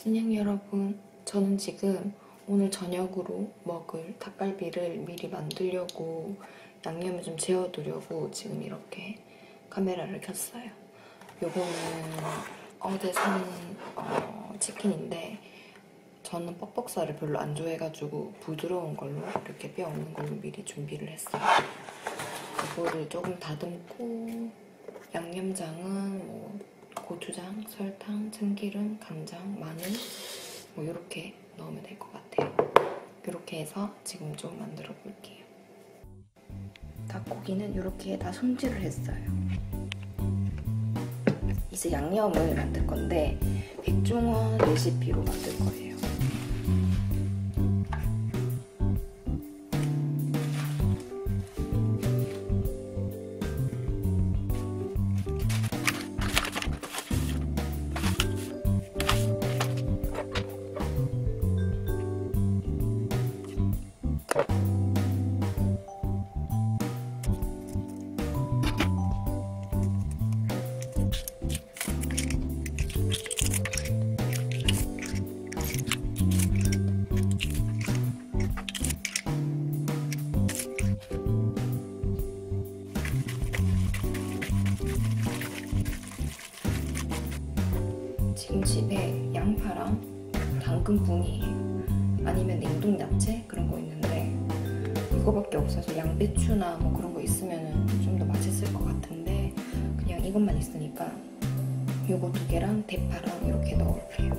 신양 여러분, 저는 지금 오늘 저녁으로 먹을 닭갈비를 미리 만들려고 양념을 좀 재워두려고 지금 이렇게 카메라를 켰어요. 요거는 어제 산 어, 치킨인데 저는 뻑뻑살을 별로 안 좋아해가지고 부드러운 걸로 이렇게 뼈 없는 걸로 미리 준비를 했어요. 이거를 조금 다듬고 양념장은 뭐 고추장, 설탕, 참기름, 간장, 마늘 뭐 이렇게 넣으면 될것 같아요. 이렇게 해서 지금 좀 만들어 볼게요. 닭고기는 이렇게 다 손질을 했어요. 이제 양념을 만들 건데 백종원 레시피로 만들 거예요. 집에 양파랑 당근bun이에요. 아니면 냉동 야채 그런 거 있는데 이거밖에 없어서 양배추나 뭐 그런 거 있으면 좀 더 맛있을 것 같은데 그냥 이것만 있으니까 요거 두 개랑 대파랑 이렇게 넣을게요.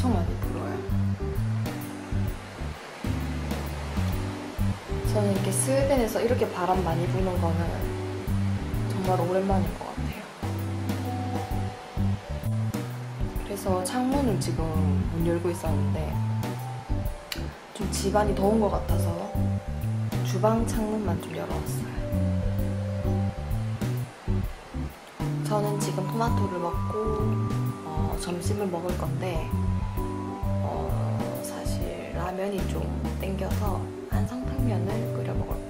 엄청 많이 불어요. 저는 이렇게 스웨덴에서 이렇게 바람 많이 부는 거는 정말 오랜만인 것 같아요. 그래서 창문을 지금 문 열고 있었는데 좀 집안이 더운 것 같아서 주방 창문만 좀 열어왔어요. 저는 지금 토마토를 먹고 어, 점심을 먹을 건데 어, 사실 라면이 좀 땡겨서 한상탕면을 끓여 먹을까 생각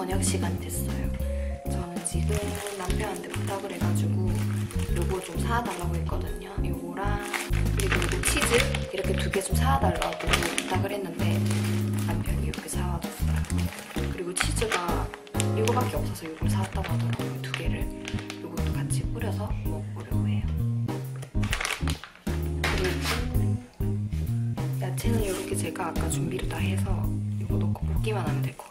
저녁 시간 됐어요. 저는 지금 남편한테 부탁을 해가지고 요거 좀 사달라고 했거든요. 요거랑 그리고 요거 치즈 이렇게 두 개 좀 사달라고 부탁을 했는데 남편이 이렇게 사와줬어요. 그리고 치즈가 이거밖에 없어서 요걸 사왔다고 하더라고요. 두 개를 요것도 같이 뿌려서 먹으려고 해요. 그리고 야채는 이렇게 제가 아까 준비를 다 해서 이거 넣고 볶기만 하면 될 것 같아요.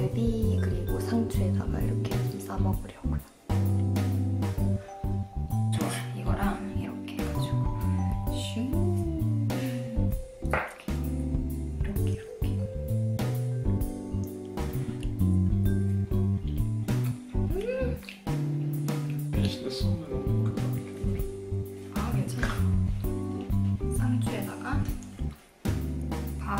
갈비 그리고 상추에다가 이렇게 좀 싸먹으려고요. 좋아, 이거랑 이렇게 해가지고 슝 이렇게 이렇게 이렇게. 대신에 쏘면 아 괜찮아. 상추에다가 밥.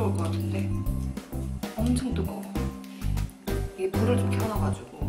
뜨거울 것 같은데 엄청 뜨거워. 이게 불을 좀 켜놔가지고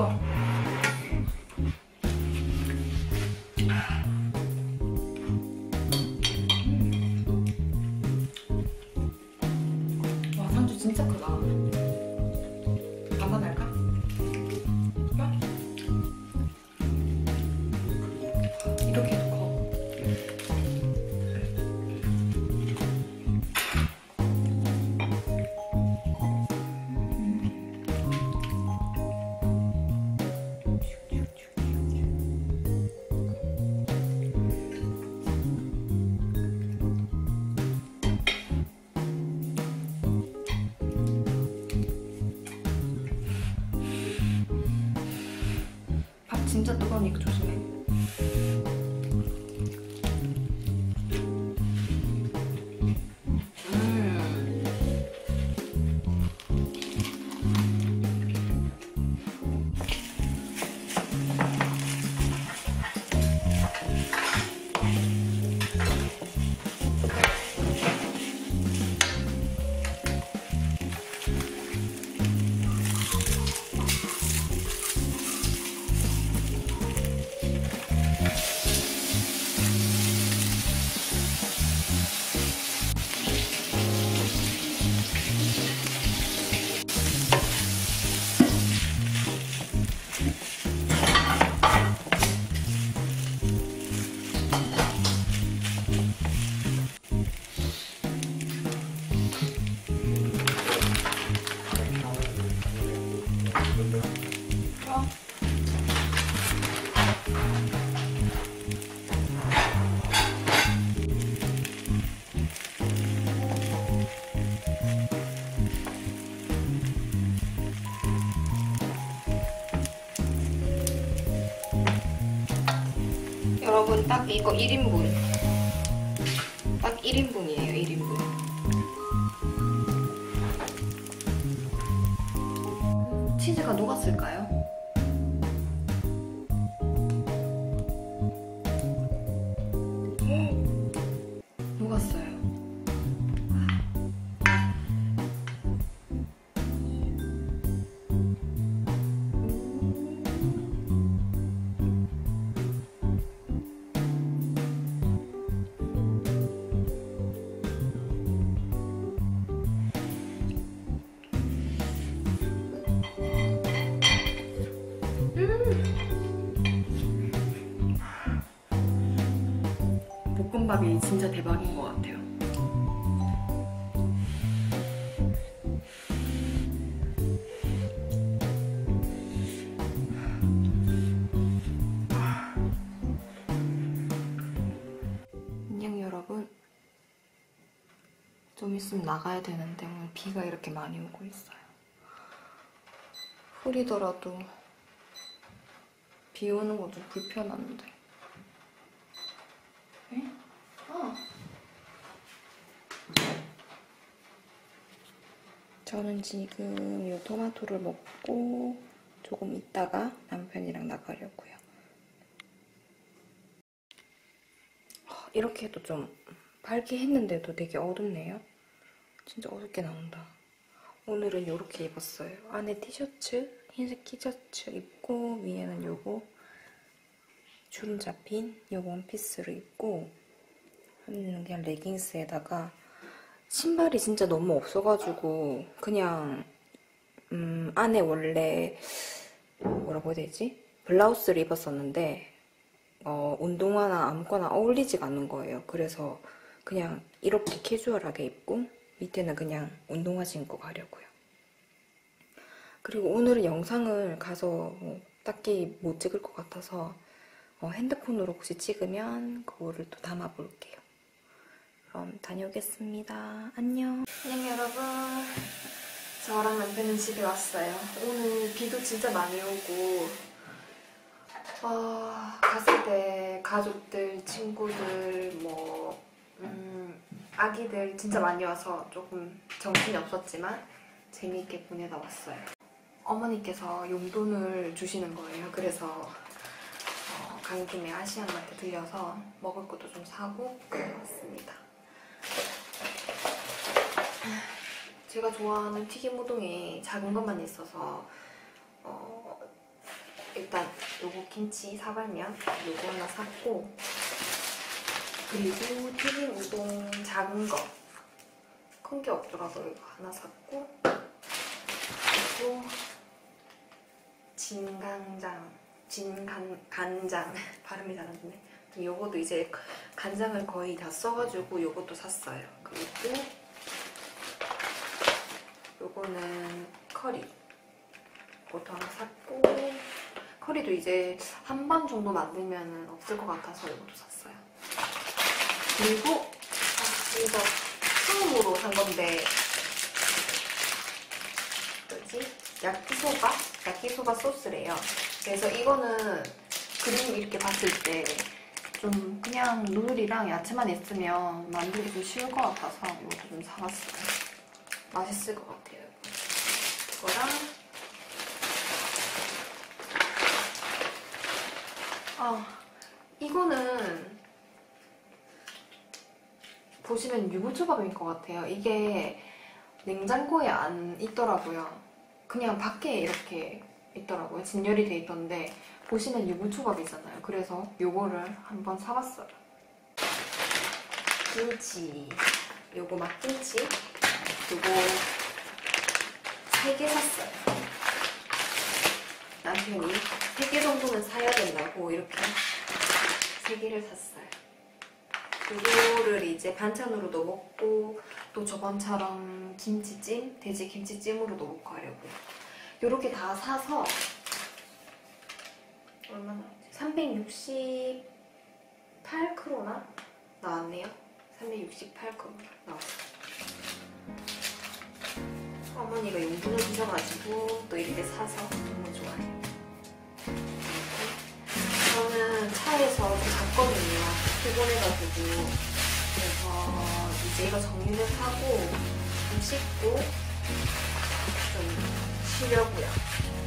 아 진짜 뜨거우니까 조심해. 여러분 딱 이거 1인분. 딱 1인분이에요 1인분 치즈가 녹았을까요? 볶음밥이 진짜 대박인 것 같아요. 안녕 여러분. 좀 있으면 나가야 되는데 오늘 비가 이렇게 많이 오고 있어요. 흐리더라도 비 오는 것도 불편한데. 저는 지금 이 토마토를 먹고 조금 있다가 남편이랑 나가려고요. 아, 이렇게 해도 좀 밝게 했는데도 되게 어둡네요. 진짜 어둡게 나온다. 오늘은 이렇게 입었어요. 안에 티셔츠, 흰색 티셔츠 입고 위에는 요거 주름 잡힌 요 원피스를 입고 그냥 레깅스에다가 신발이 진짜 너무 없어가지고 그냥 음, 안에 원래 뭐라고 해야 되지? 블라우스를 입었었는데 어, 운동화나 아무거나 어울리지가 않는 거예요. 그래서 그냥 이렇게 캐주얼하게 입고 밑에는 그냥 운동화 신고 가려고요. 그리고 오늘은 영상을 가서 뭐 딱히 못 찍을 것 같아서 어, 핸드폰으로 혹시 찍으면 그거를 또 담아 볼게요. 그럼 다녀오겠습니다. 안녕. 안녕 여러분. 저랑 남편은 집에 왔어요. 오늘 비도 진짜 많이 오고 어, 갔을 때 가족들, 친구들, 뭐 음, 아기들 진짜 많이 와서 조금 정신이 없었지만 재미있게 보내다 왔어요. 어머니께서 용돈을 주시는 거예요. 그래서 어, 간 김에 아시안마트 들려서 먹을 것도 좀 사고 왔습니다. 제가 좋아하는 튀김 우동이 작은 것만 있어서 어, 일단 요거 김치 사발면 요거 하나 샀고 그리고 튀김 우동 작은 거 큰 게 없더라도 이거 하나 샀고 그리고 진간장 진간 간장 발음이 잘안 되네. 요것도 이제 간장을 거의 다 써가지고 요것도 샀어요. 그리고 요거는 커리 이것도 하나 샀고 커리도 이제 한번 정도 만들면 없을 것 같아서 이것도 샀어요 그리고 아, 이거 처음으로 산 건데 뭐지? 야끼소바? 야끼소바 소스래요 그래서 이거는 그림 이렇게 봤을 때 좀 그냥 누들이랑 야채만 있으면 만들기 좀 쉬울 것 같아서 이것도 좀 사봤어요 맛있을 것 같아요 이거랑 아 이거는 보시면 유부초밥인 것 같아요. 이게 냉장고에 안 있더라고요. 그냥 밖에 이렇게 있더라고요. 진열이 돼 있던데 보시면 유부초밥이잖아요. 그래서 요거를 한번 사봤어요. 김치, 요거 막김치, 요거 세 개 샀어요. 남편이 세 개 정도는 사야 된다고 이렇게 세 개를 샀어요. 이거를 이제 반찬으로도 먹고 또 저번처럼 김치찜, 돼지 김치찜으로도 먹고 하려고요. 이렇게 다 사서 얼마나 368크로나 나왔네요. 368크로나 나왔어요. 어머니가 용돈을 주셔가지고 또 이렇게 사서 너무 좋아요. 저는 차에서 좀 잤거든요. 피곤해가지고. 그래서 이제 이거 정리를 하고 좀 씻고 좀 쉬려고요.